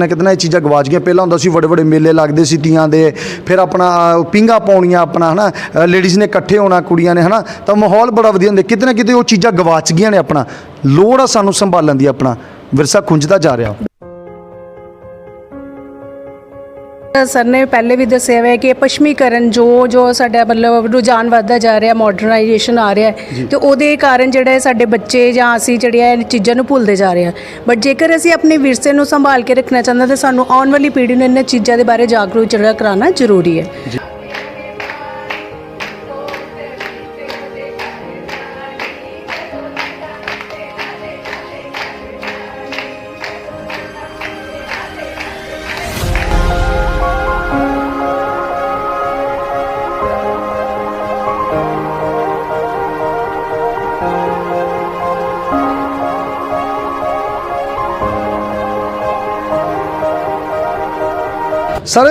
ਨਾ ਕਿਤੇ ਨਾ ਇਹ ਚੀਜ਼ਾਂ ਗਵਾਚ ਗਈਆਂ। ਪਹਿਲਾਂ ਹੁੰਦਾ ਸੀ ਵੱਡੇ ਵੱਡੇ ਮੇਲੇ ਲੱਗਦੇ ਸੀ ਤੀਆਂ ਦੇ। ਫਿਰ ਆਪਣਾ ਅਹ, ਪਿੰਗਾ ਪਾਉਣੀਆਂ ਆਪਣਾ ਹਨਾ? ਲੇਡੀਜ਼ ਨੇ ਇਕੱਠੇ ਹੋਣਾ ਕੁੜੀਆਂ ਨੇ ਹਨਾ? ਤਾਂ ਮਾਹੌਲ ਬੜਾ ਵਧੀਆ ਹੁੰਦਾ। ਕਿਤੇ ਨਾ ਕਿਤੇ ਉਹ ਚੀਜ਼ਾਂ ਗਵਾਚ ਗਈਆਂ ਨੇ ਆਪਣਾ। ਲੋੜ ਆ ਸਾਨੂੰ ਸੰਭਾਲਣ ਦੀ ਆਪਣਾ। ਵਿਰਸਾ ਖੁੰਝਦਾ ਜਾ ਰਿਹਾ। ਸਰ ਨੇ ਪਹਿਲੇ ਵੀ ਦੱਸਿਆ ਹੋਇਆ ਕਿ ਇਹ ਪੱਛਮੀਕਰਨ ਜੋ ਜੋ ਸਾਡਾ ਮਤਲਬ ਰੁਝਾਨ ਵੱਧਦਾ ਜਾ ਰਿਹਾ ਮਾਡਰਨਾਈਜੇਸ਼ਨ ਆ ਰਿਹਾ ਹੈ, ਤੇ ਉਹਦੇ ਕਾਰਨ ਜਿਹੜਾ ਹੈ ਸਾਡੇ ਬੱਚੇ ਜਾਂ ਅਸੀਂ ਜਿਹੜੀਆਂ ਇਹ ਚੀਜ਼ਾਂ ਨੂੰ ਭੁੱਲਦੇ ਜਾ ਰਹੇ ਹਾਂ। ਬਟ ਜੇਕਰ ਅਸੀਂ ਆਪਣੇ ਵਿਰਸੇ ਨੂੰ ਸੰਭਾਲ ਕੇ ਰੱਖਣਾ ਚਾਹੁੰਦੇ ਤਾਂ ਸਾਨੂੰ ਆਉਣ ਵਾਲੀ ਪੀੜ੍ਹੀ ਨੂੰ ਇਹਨਾਂ ਚੀਜ਼ਾਂ ਦੇ ਬਾਰੇ ਜਾਗਰੂਕ ਜਿਹੜਾ ਕਰਾਉਣਾ ਜ਼ਰੂਰੀ ਹੈ। ਸਰ,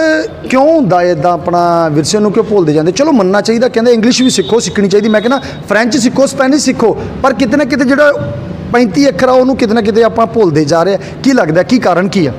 ਕਿਉਂ ਹੁੰਦਾ ਇਦਾਂ ਆਪਣਾ? ਵਿਰਸੇ ਨੂੰ ਕਿਉਂ ਭੁੱਲਦੇ ਜਾਂਦੇ? ਚਲੋ, ਮੰਨਣਾ ਚਾਹੀਦਾ, ਕਹਿੰਦੇ ਇੰਗਲਿਸ਼ ਵੀ ਸਿੱਖੋ, ਸਿੱਖਣੀ ਚਾਹੀਦੀ। ਮੈਂ ਕਹਿੰਦਾ ਫ੍ਰੈਂਚ ਸਿੱਖੋ ਸਪੈਨਿਸ਼ ਸਿੱਖੋ, ਪਰ ਕਿਤੇ ਨਾ ਕਿਤੇ ਜਿਹੜਾ 35 ਅੱਖਰ ਆ, ਉਹਨੂੰ ਕਿਤੇ ਨਾ ਕਿਤੇ ਆਪਾਂ ਭੁੱਲਦੇ ਜਾ ਰਹੇ ਆ। ਕੀ ਲੱਗਦਾ, ਕੀ ਕਾਰਨ ਕੀ ਆ?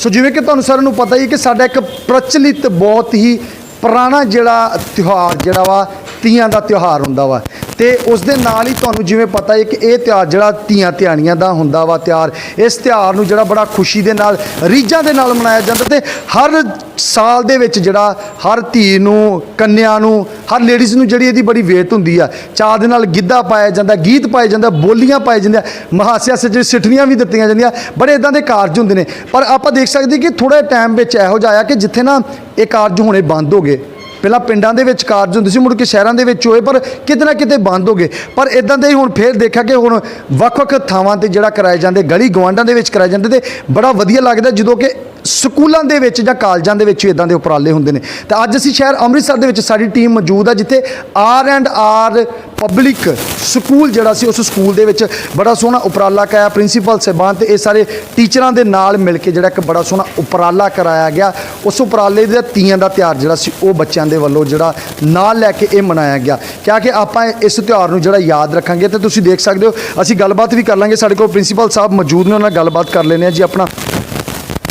ਸੋ ਜਿਵੇਂ ਕਿ ਤੁਹਾਨੂੰ ਸਾਰਿਆਂ ਨੂੰ ਪਤਾ ਹੀ ਹੈ ਕਿ ਸਾਡਾ ਇੱਕ ਪ੍ਰਚਲਿਤ ਬਹੁਤ ਹੀ ਪੁਰਾਣਾ ਜਿਹੜਾ ਤਿਉਹਾਰ, ਜਿਹੜਾ ਵਾ ਤੀਆਂ ਦਾ ਤਿਉਹਾਰ ਹੁੰਦਾ ਵਾ। ਤੇ ਉਸ ਦੇ ਨਾਲ ਹੀ ਤੁਹਾਨੂੰ ਜਿਵੇਂ ਪਤਾ ਹੈ ਕਿ ਇਹ ਤਿਉਹਾਰ ਜਿਹੜਾ ਧੀਆਂ ਧਿਆਣੀਆਂ ਦਾ ਹੁੰਦਾ ਵਾ ਤਿਉਹਾਰ, ਇਸ ਤਿਉਹਾਰ ਨੂੰ ਜਿਹੜਾ ਬੜਾ ਖੁਸ਼ੀ ਦੇ ਨਾਲ, ਰੀਝਾਂ ਦੇ ਨਾਲ ਮਨਾਇਆ ਜਾਂਦਾ ਤੇ ਹਰ ਸਾਲ ਦੇ ਵਿੱਚ ਜਿਹੜਾ ਹਰ ਧੀ ਨੂੰ, ਕੰਨਿਆ ਨੂੰ, ਹਰ ਲੇਡੀਜ਼ ਨੂੰ ਜਿਹੜੀ ਇਹਦੀ ਬੜੀ ਵੇਤ ਹੁੰਦੀ ਆ ਚਾਹ ਦੇ ਨਾਲ ਗਿੱਧਾ ਪਾਇਆ ਜਾਂਦਾ, ਗੀਤ ਪਾਏ ਜਾਂਦਾ, ਬੋਲੀਆਂ ਪਾਏ ਜਾਂਦੇ ਮਹਾਸਿਆ ਸੱਜੇ ਸਿੱਠਣੀਆਂ ਵੀ ਦਿੱਤੀਆਂ ਜਾਂਦੀਆਂ, ਬੜੇ ਇਦਾਂ ਦੇ ਕਾਰਜ ਹੁੰਦੇ ਨੇ। ਪਰ ਆਪਾਂ ਦੇਖ ਸਕਦੇ ਕਿ ਥੋੜੇ ਟਾਈਮ ਵਿੱਚ ਇਹੋ ਜਿਹਾ ਆਇਆ ਕਿ ਜਿੱਥੇ ਨਾ ਇਹ ਕਾਰਜ ਹੋਣੇ ਬੰਦ ਹੋ ਗਏ। ਪਹਿਲਾਂ ਪਿੰਡਾਂ ਦੇ ਵਿੱਚ ਕਾਰਜ ਹੁੰਦੇ ਸੀ, ਮੁੜ ਕੇ ਸ਼ਹਿਰਾਂ ਦੇ ਵਿੱਚ ਹੋਏ, ਪਰ ਕਿਤੇ ਨਾ ਕਿਤੇ ਬੰਦ ਹੋ ਗਏ। ਪਰ ਇਦਾਂ ਦੇ ਹੀ ਹੁਣ ਫੇਰ ਦੇਖਿਆ ਕਿ ਹੁਣ ਵੱਖ-ਵੱਖ ਥਾਵਾਂ ਤੇ ਜਿਹੜਾ ਕਰਾਏ ਜਾਂਦੇ, ਗਲੀ ਗਵਾਂਡਾਂ ਦੇ ਵਿੱਚ ਕਰਾਏ ਜਾਂਦੇ ਤੇ ਬੜਾ ਵਧੀਆ ਲੱਗਦਾ ਜਦੋਂ ਕਿ ਸਕੂਲਾਂ ਦੇ ਵਿੱਚ ਜਾਂ ਕਾਲਜਾਂ ਦੇ ਵਿੱਚ ਇਦਾਂ ਦੇ ਉਪਰਾਲੇ ਹੁੰਦੇ ਨੇ। ਤਾਂ ਅੱਜ ਅਸੀਂ ਸ਼ਹਿਰ ਅੰਮ੍ਰਿਤਸਰ ਦੇ ਵਿੱਚ ਸਾਡੀ ਟੀਮ ਮੌਜੂਦ ਆ, ਜਿੱਥੇ R and R public school ਜਿਹੜਾ ਸੀ ਉਸ ਸਕੂਲ ਦੇ ਵਿੱਚ ਬੜਾ ਸੋਹਣਾ ਉਪਰਾਲਾ ਕਰਾਇਆ ਪ੍ਰਿੰਸੀਪਲ ਸਾਹਿਬਾਨ ਤੇ ਇਹ ਸਾਰੇ ਟੀਚਰਾਂ ਦੇ ਨਾਲ ਮਿਲ ਕੇ ਜਿਹੜਾ ਇੱਕ ਬੜਾ ਸੋਹਣਾ ਉਪਰਾਲਾ ਕਰਾਇਆ ਗਿਆ। ਉਸ ਉਪਰਾਲੇ ਦੇ ਤੀਆਂ ਦਾ ਤਿਉਹਾਰ ਜਿਹੜਾ ਸੀ ਉਹ ਬੱਚਿਆਂ ਦੇ ਵੱਲੋਂ ਜਿਹੜਾ ਨਾਲ ਲੈ ਕੇ ਇਹ ਮਨਾਇਆ ਗਿਆ। ਕਿਹਾ ਕਿ ਆਪਾਂ ਇਸ ਤਿਉਹਾਰ ਨੂੰ ਜਿਹੜਾ ਯਾਦ ਰੱਖਾਂਗੇ ਤੇ ਤੁਸੀਂ ਦੇਖ ਸਕਦੇ ਹੋ ਅਸੀਂ ਗੱਲਬਾਤ ਵੀ ਕਰ ਲਾਂਗੇ। ਸਾਡੇ ਕੋਲ ਪ੍ਰਿੰਸੀਪਲ ਸਾਹਿਬ ਮੌਜੂਦ ਨੇ ਉਹਨਾਂ ਨਾਲ ਗੱਲਬਾਤ ਕਰ ਲੈਂਦੇ ਹਾਂ ਜੀ ਆਪਣਾ।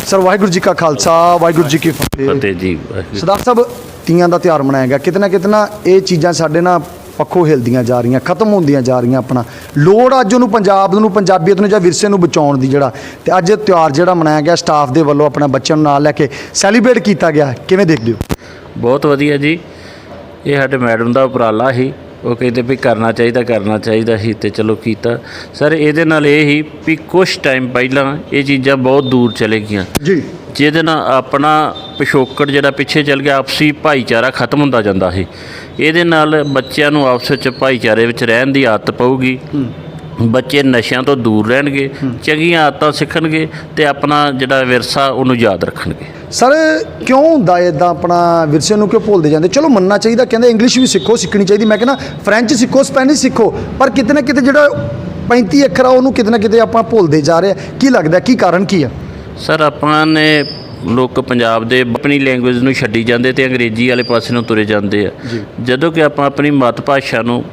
ਸਰ ਵਾਹਿਗੁਰੂ ਜੀ ਕਾ ਖਾਲਸਾ ਵਾਹਿਗੁਰੂ ਜੀ ਕੀ ਫਤਿਹ। ਫਤਿਹ ਜੀ। ਸਰਦਾਰ ਸਾਹਿਬ ਤੀਆਂ ਦਾ ਤਿਉਹਾਰ ਮਨਾਇਆ ਗਿਆ। ਕਿਤੇ ਨਾ ਕਿਤੇ ਨਾ ਇਹ ਚੀਜ਼ਾਂ ਸਾਡੇ ਨਾ ਪੱਖੋਂ ਹਿਲਦੀਆਂ ਜਾ ਰਹੀਆਂ ਖਤਮ ਹੁੰਦੀਆਂ ਜਾ ਰਹੀਆਂ ਆਪਣਾ। ਲੋੜ ਅੱਜ ਉਹਨੂੰ ਪੰਜਾਬ ਨੂੰ ਪੰਜਾਬੀਅਤ ਨੂੰ ਜਾਂ ਵਿਰਸੇ ਨੂੰ ਬਚਾਉਣ ਦੀ ਜਿਹੜਾ। ਤੇ ਅੱਜ ਇਹ ਤਿਉਹਾਰ ਜਿਹੜਾ ਮਨਾਇਆ ਗਿਆ ਸਟਾਫ ਦੇ ਵੱਲੋਂ ਆਪਣਾ ਬੱਚਿਆਂ ਨੂੰ ਨਾਲ ਲੈ ਕੇ ਸੈਲੀਬ੍ਰੇਟ ਕੀਤਾ ਗਿਆ। ਕਿਵੇਂ ਦੇਖਦੇ ਹੋ? ਬਹੁਤ ਵਧੀਆ ਜੀ। ਇਹ ਸਾਡੇ ਮੈਡਮ ਦਾ ਉਪਰਾਲਾ ਸੀ। ਉਹ ਕਹਿੰਦੇ ਵੀ ਕਰਨਾ ਚਾਹੀਦਾ ਕਰਨਾ ਚਾਹੀਦਾ ਸੀ ਤੇ ਚਲੋ ਕੀਤਾ। ਸਰ ਇਹਦੇ ਨਾਲ ਇਹ ਹੀ ਵੀ ਕੁਝ ਟਾਈਮ ਪਹਿਲਾਂ ਇਹ ਚੀਜ਼ਾਂ ਬਹੁਤ ਦੂਰ ਚਲੇ ਗਈਆਂ। ਜੀ। ਜਿਹਦੇ ਨਾਲ ਆਪਣਾ ਪਿਛੋਕੜ ਜਿਹੜਾ ਪਿੱਛੇ ਚੱਲ ਗਿਆ ਆਪਸੀ ਭਾਈਚਾਰਾ ਖਤਮ ਹੁੰਦਾ ਜਾਂਦਾ ਸੀ। ਇਹਦੇ ਨਾਲ ਬੱਚਿਆਂ ਨੂੰ ਆਪਸ ਵਿੱਚ ਭਾਈਚਾਰੇ ਵਿੱਚ ਰਹਿਣ ਦੀ ਆਦਤ ਪਊਗੀ। ਬੱਚੇ ਨਸ਼ਿਆਂ ਤੋਂ ਦੂਰ ਰਹਿਣਗੇ ਚੰਗੀਆਂ ਆਦਤਾਂ ਸਿੱਖਣਗੇ ਤੇ ਆਪਣਾ ਜਿਹੜਾ ਵਿਰਸਾ ਉਹਨੂੰ ਯਾਦ ਰੱਖਣਗੇ। ਸਰ ਕਿਉਂ ਹੁੰਦਾ ਇਦਾਂ ਆਪਣਾ ਵਿਰਸੇ ਨੂੰ ਕਿਉਂ ਭੁੱਲਦੇ ਜਾਂਦੇ? ਚਲੋ ਮੰਨਣਾ ਚਾਹੀਦਾ ਕਹਿੰਦੇ ਇੰਗਲਿਸ਼ ਵੀ ਸਿੱਖੋ ਸਿੱਖਣੀ ਚਾਹੀਦੀ। ਮੈਂ ਕਹਿੰਦਾ ਫ੍ਰੈਂਚ ਸਿੱਖੋ ਸਪੈਨਿਸ਼ ਸਿੱਖੋ ਪਰ ਕਿਤੇ ਨਾ ਕਿਤੇ ਜਿਹੜਾ 35 ਅੱਖਰ ਆ ਉਹਨੂੰ ਕਿਤੇ ਨਾ ਕਿਤੇ ਆਪਾਂ ਭੁੱਲਦੇ ਜਾ ਰਹੇ ਆ ਕੀ ਲੱਗਦਾ ਕੀ ਕਾਰਨ ਕੀ ਆ? ਸਰ ਆਪਾਂ ਨੇ ਲੋਕ ਪੰਜਾਬ ਦੇ ਆਪਣੀ ਲੈਂਗੁਏਜ ਨੂੰ ਛੱਡੀ ਜਾਂਦੇ ਤੇ ਅੰਗਰੇਜ਼ੀ ਵਾਲੇ ਪਾਸੇ ਨੂੰ ਤੁਰੇ ਜਾਂਦੇ ਆ। ਜਦੋਂ ਕਿ ਆਪਾਂ ਆਪਣੀ ਮਾਤ ਭਾਸ਼ਾ ਨੂੰ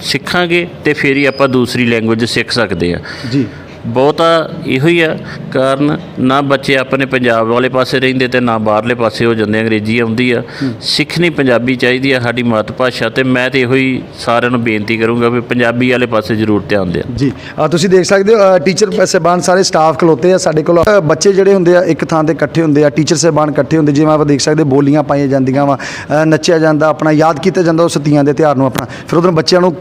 ਸਿੱਖਾਂਗੇ ਤੇ ਫਿਰ ਹੀ ਆਪਾਂ ਦੂਸਰੀ ਲੈਂਗੁਏਜ ਸਿੱਖ ਸਕਦੇ ਆ। ਜੀ। ਬਹੁਤਾ ਇਹੋ ਹੀ ਆ ਕਾਰਨ ਨਾ ਬੱਚੇ ਆਪਣੇ ਪੰਜਾਬ ਵਾਲੇ ਪਾਸੇ ਰਹਿੰਦੇ ਤੇ ਨਾ ਬਾਹਰਲੇ ਪਾਸੇ ਹੋ ਜਾਂਦੇ ਅੰਗਰੇਜ਼ੀ ਆਉਂਦੀ ਆ। ਸਿੱਖਣੀ ਪੰਜਾਬੀ ਚਾਹੀਦੀ ਆ ਸਾਡੀ ਮਾਤ ਭਾਸ਼ਾ ਤੇ ਮੈਂ ਤੇ ਇਹੋ ਹੀ ਸਾਰਿਆਂ ਨੂੰ ਬੇਨਤੀ ਕਰੂੰਗਾ ਵੀ ਪੰਜਾਬੀ ਵਾਲੇ ਪਾਸੇ ਜ਼ਰੂਰ ਧਿਆਨ ਦੇਣ। ਜੀ ਆ ਤੁਸੀਂ ਦੇਖ ਸਕਦੇ ਹੋ ਟੀਚਰ ਸਾਹਿਬਾਨ ਸਾਰੇ ਸਟਾਫ ਖਲੋਤੇ ਆ ਸਾਡੇ ਕੋਲ। ਬੱਚੇ ਜਿਹੜੇ ਹੁੰਦੇ ਆ ਇੱਕ ਥਾਂ ਤੇ ਇਕੱਠੇ ਹੁੰਦੇ ਆ ਟੀਚਰ ਸਾਹਿਬਾਨ ਇਕੱਠੇ ਹੁੰਦੇ ਜਿਵੇਂ ਆਪਾਂ ਦੇਖ ਸਕਦੇ ਬੋਲੀਆਂ ਪਾਈਆਂ ਜਾਂਦੀਆਂ ਵਾ ਨੱਚਿਆ ਜਾਂਦਾ ਆਪਣਾ ਯਾਦ ਕੀਤਾ ਜਾਂਦਾ ਉਸ ਤੀਆਂ ਦੇ ਤਿਉਹਾਰ ਨੂੰ ਆਪਣਾ। ਫਿਰ ਉਦੋਂ ਬੱਚਿਆਂ ਨੂੰ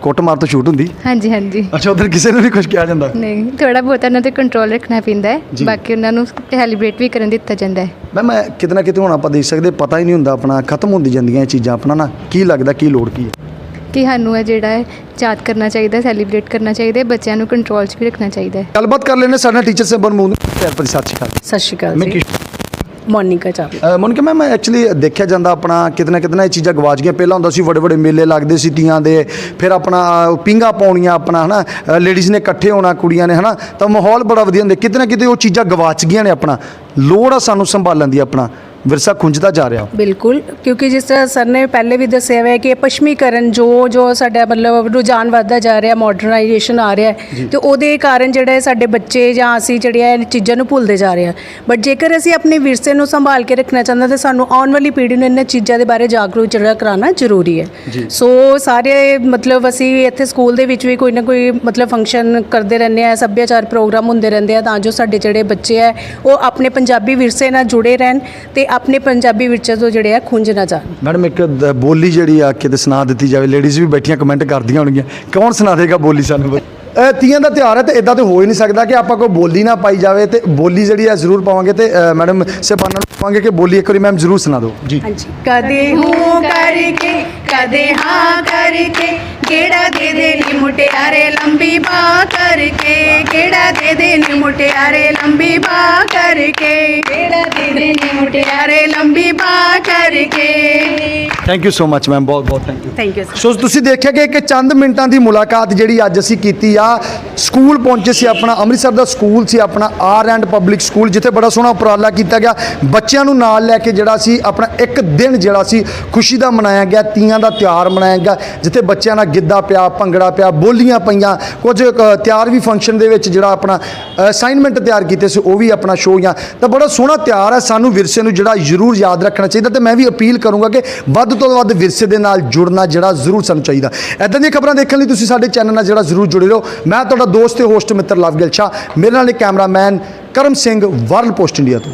ਕੁੱਟ ਮਾਰ ਤੋਂ ਛੂਟ ਹੁੰਦੀ? ਹਾਂਜੀ ਹਾਂਜੀ। ਅੱਛਾ ਉਧਰ ਕਿਸੇ ਨੂੰ ਵੀ ਕੁਝ ਕਿਹਾ ਜਾਂਦਾ? ਨਹੀਂ ਥੋੜਾ ਬਹੁਤ ਉਹਨਾਂ ਤੇ ਕੰਟਰੋਲ ਰੱਖਣਾ ਪੈਂਦਾ ਹੈ। ਜੀ। ਬਾਕੀ ਉਹਨਾਂ ਨੂੰ ਸੈਲੀਬ੍ਰੇਟ ਵੀ ਕਰਨ ਦਿੱਤਾ ਜਾਂਦਾ ਹੈ। ਮੈਂ ਮੈਂ ਕਿਤੇ ਨਾ ਕਿਤੇ ਹੁਣ ਆਪਾਂ ਦੇਖ ਸਕਦੇ ਪਤਾ ਹੀ ਨਹੀਂ ਹੁੰਦਾ ਆਪਣਾ ਖਤਮ ਹੁੰਦੀ ਜਾਂਦੀਆਂ ਇਹ ਚੀਜ਼ਾਂ ਆਪਣਾ ਨਾ ਕੀ ਲੱਗਦਾ ਕੀ ਲੋੜ ਕੀ ਹੈ। ਕਿ ਸਾਨੂੰ ਇਹ ਜਿਹੜਾ ਹੈ ਯਾਦ ਕਰਨਾ ਚਾਹੀਦਾ ਸੈਲੀਬ੍ਰੇਟ ਕਰਨਾ ਚਾਹੀਦਾ ਹੈ ਬੱਚਿਆਂ ਨੂੰ ਕੰਟਰੋਲ 'ਚ ਵੀ ਰੱਖਣਾ ਚਾਹੀਦਾ ਹੈ। ਗੱਲਬਾਤ ਕਰ ਲੈਣੇ ਸਾਡੇ ਟੀਚਰ ਸੇ ਬਨਮੂਨ ਪਿਆਰ ਭਰੀ ਸਤਿ ਸ਼੍ਰੀ ਅਕਾਲ ਸਤਿ ਸ਼੍ਰੀ ਅਕਾਲ ਮੈਂ ਜੀ। ਮੋਨਿਕਾ ਚਾਵਲਾ। ਅ, ਮਨ ਕਿ ਐਕਚੁਅਲੀ ਦੇਖਿਆ ਜਾਂਦਾ ਆਪਣਾ ਕਿਤੇ ਨਾ ਕਿਤੇ ਨਾ ਇਹ ਚੀਜ਼ਾਂ ਗਵਾਚ ਗਈਆਂ। ਪਹਿਲਾਂ ਹੁੰਦਾ ਸੀ ਵੱਡੇ ਵੱਡੇ ਮੇਲੇ ਲੱਗਦੇ ਸੀ ਤੀਆਂ ਦੇ ਫਿਰ ਆਪਣਾ ਅ, ਪਿੰਗਾ ਪਾਉਣੀਆਂ ਆਪਣਾ ਹਨਾ? ਲੇਡੀਜ਼ ਨੇ ਇਕੱਠੇ ਹੋਣਾ ਕੁੜੀਆਂ ਨੇ ਹਨਾ? ਤਾਂ ਮਾਹੌਲ ਬੜਾ ਵਧੀਆ ਹੁੰਦਾ। ਕਿਤੇ ਨਾ ਕਿਤੇ ਉਹ ਚੀਜ਼ਾਂ ਗਵਾਚ ਗਈਆਂ ਨੇ ਆਪਣਾ। ਲੋੜ ਆ ਸਾਨੂੰ ਸੰਭਾਲਣ ਦੀ ਆਪਣਾ। ਵਿਰਸਾ ਖੁੰਝਦਾ ਜਾ ਰਿਹਾ। ਬਿਲਕੁਲ ਕਿਉਂਕਿ ਜਿਸ ਤਰ੍ਹਾਂ ਸਰ ਨੇ ਪਹਿਲੇ ਵੀ ਦੱਸਿਆ ਹੋਇਆ ਕਿ ਇਹ ਪੱਛਮੀਕਰਨ ਜੋ ਜੋ ਸਾਡਾ ਮਤਲਬ ਰੁਝਾਨ ਵੱਧਦਾ ਜਾ ਰਿਹਾ ਮਾਡਰਨਾਈਜੇਸ਼ਨ ਆ ਰਿਹਾ ਤੇ ਉਹਦੇ ਕਾਰਨ ਜਿਹੜਾ ਹੈ ਸਾਡੇ ਬੱਚੇ ਜਾਂ ਅਸੀਂ ਜਿਹੜੇ ਆ ਇਹ ਚੀਜ਼ਾਂ ਨੂੰ ਭੁੱਲਦੇ ਜਾ ਰਹੇ ਹਾਂ। ਬਟ ਜੇਕਰ ਅਸੀਂ ਆਪਣੇ ਵਿਰਸੇ ਨੂੰ ਸੰਭਾਲ ਕੇ ਰੱਖਣਾ ਚਾਹੁੰਦੇ ਤਾਂ ਸਾਨੂੰ ਆਉਣ ਵਾਲੀ ਪੀੜ੍ਹੀ ਨੂੰ ਇਹਨਾਂ ਚੀਜ਼ਾਂ ਦੇ ਬਾਰੇ ਜਾਗਰੂਕ ਜਿਹੜਾ ਕਰਾਉਣਾ ਜ਼ਰੂਰੀ ਹੈ। ਸੋ ਸਾਰੇ ਮਤਲਬ ਅਸੀਂ ਇੱਥੇ ਸਕੂਲ ਦੇ ਵਿੱਚ ਵੀ ਕੋਈ ਨਾ ਕੋਈ ਮਤਲਬ ਫੰਕਸ਼ਨ ਕਰਦੇ ਰਹਿੰਦੇ ਆ ਸੱਭਿਆਚਾਰ ਪ੍ਰੋਗਰਾਮ ਹੁੰਦੇ ਰਹਿੰਦੇ ਆ ਤਾਂ ਜੋ ਸਾਡੇ ਜਿਹੜੇ ਬੱਚੇ ਆ ਉਹ ਆਪਣੇ ਪੰਜਾਬੀ ਵਿਰਸੇ ਨਾਲ ਜੁੜੇ ਰਹਿਣ ਤੇ ਆਪਣੇ ਪੰਜਾਬੀ ਵਿਰਸੇ ਤੋਂ ਜਿਹੜੇ ਆ ਖੁੰਝ ਨਾ ਜਾਣ। ਮੈਡਮ ਇੱਕ ਦ- ਬੋਲੀ ਜਿਹੜੀ ਆ ਕਿਤੇ ਸੁਣਾ ਦਿੱਤੀ ਜਾਵੇ ਲੇਡੀਜ਼ ਵੀ ਬੈਠੀਆਂ ਕਮੈਂਟ ਕਰਦੀਆਂ ਹੋਣਗੀਆਂ। ਕੌਣ ਸੁਣਾ ਦੇਗਾ ਬੋਲੀ ਸਾਨੂੰ? ਇਹ ਤੀਆਂ ਦਾ ਤਿਉਹਾਰ ਹੈ ਤੇ ਇਦਾਂ ਤੇ ਹੋ ਹੀ ਨਹੀਂ ਸਕਦਾ ਕਿ ਆਪਾਂ ਕੋਈ ਬੋਲੀ ਨਾ ਪਾਈ ਜਾਵੇ ਤੇ ਬੋਲੀ ਜਿਹੜੀ ਆ ਜ਼ਰੂਰ ਪਾਵਾਂਗੇ ਤੇ ਅ, ਮੈਡਮ ਸੇਬਾਨਾ ਨੂੰ ਪਾਵਾਂਗੇ ਕਿ ਬੋਲੀ ਇੱਕ ਵਾਰੀ ਮੈਮ ਜ਼ਰੂਰ ਸੁਣਾ ਦਿਓ। ਜੀ। ਹਾਂਜੀ। ਕਦੇ ਹੂੰ ਕਰਕੇ ਕਦੇ ਹਾਂ ਕਰਕੇ ਕਿਹੜਾ ਦੇ ਦੇ ਨੀ ਮੁਟਿਆਰੇ ਲੰਬੀ ਬਾਹ ਕਰਕੇ ਕਿਹੜਾ ਦੇ ਦੇ ਨੀ ਮੁਟਿਆਰੇ? ਲੰਬੀ ਬਾਹ ਕਰਕੇ ਕਿਹੜਾ ਦੇ ਦੇ ਨੀ ਮੁਟਿਆਰੇ? ਲੰਬੀ ਬਾਹ ਕਰਕੇ। Thank you so much ma'am ਬਹੁਤ ਬਹੁਤ thank you thank you so ਤੁਸੀਂ ਦੇਖਿਆ ਕਿ ਇੱਕ ਚੰਦ ਮਿੰਟਾਂ ਦੀ ਮੁਲਾਕਾਤ ਜਿਹੜੀ ਅੱਜ ਅਸੀਂ ਕੀਤੀ ਆ ਸਕੂਲ ਪਹੁੰਚੇ ਸੀ ਆਪਣਾ ਅੰਮ੍ਰਿਤਸਰ ਦਾ ਸਕੂਲ ਸੀ ਆਪਣਾ ਆਰ ਐਂਡ ਪਬਲਿਕ ਸਕੂਲ ਜਿੱਥੇ ਬੜਾ ਸੋਹਣਾ ਉਪਰਾਲਾ ਕੀਤਾ ਗਿਆ। ਬੱਚਿਆਂ ਨੂੰ ਨਾਲ ਲੈ ਕੇ ਜਿਹੜਾ ਸੀ ਆਪਣਾ ਇੱਕ ਦਿਨ ਜਿਹੜਾ ਸੀ ਖੁਸ਼ੀ ਦਾ ਮਨਾਇਆ ਗਿਆ ਤੀਆਂ ਦਾ ਤਿਉਹਾਰ ਮਨਾਇਆ ਗਿਆ ਜਿੱਥੇ ਬੱਚਿਆਂ ਨਾਲ ਗਿੱਧਾ ਪਿਆ ਭੰਗੜਾ ਪਿਆ ਬੋਲੀਆਂ ਪਈਆਂ ਕੁਝ ਤਿਆਰ ਵੀ ਫੰਕਸ਼ਨ ਦੇ ਵਿੱਚ ਜਿਹੜਾ ਆਪਣਾ ਅਸਾਈਨਮੈਂਟ ਤਿਆਰ ਕੀਤੇ ਸੀ, ਉਹ ਵੀ ਆਪਣਾ ਸ਼ੋਅ ਜਾਂ ਤਾਂ ਬੜਾ ਸੋਹਣਾ ਤਿਆਰ ਹੈ। ਸਾਨੂੰ ਵਿਰਸੇ ਨੂੰ ਜਿਹੜਾ ਜ਼ਰੂਰ ਯਾਦ ਰੱਖਣਾ ਚਾਹੀਦਾ ਤੇ ਮੈਂ ਵੀ ਅਪੀਲ ਕਰੂੰਗਾ ਕਿ ਵੱਧ ਤੋਂ ਵੱਧ ਵਿਰਸੇ ਦੇ ਨਾਲ ਜੁੜਨਾ ਜਿਹੜਾ ਜ਼ਰੂਰ ਸਾਨੂੰ ਚਾਹੀਦਾ। ਐਦਾਂ ਦੀਆਂ ਖਬਰਾਂ ਦੇਖਣ ਲਈ ਤੁਸੀਂ ਸਾਡੇ ਚੈਨਲ ਨਾਲ ਜਿਹੜਾ ਜ਼ਰੂਰ ਜੁੜੇ ਰਹੋ। ਮੈਂ ਤੁਹਾਡਾ ਦੋਸਤ ਤੇ ਹੋਸਟ ਮਿੱਤਰ ਲਵਗਿਲ ਸ਼ਾਹ। ਮੇਰੇ ਨਾਲ ਇੱਕ cameraman Karam Singh world post India ਤੋਂ।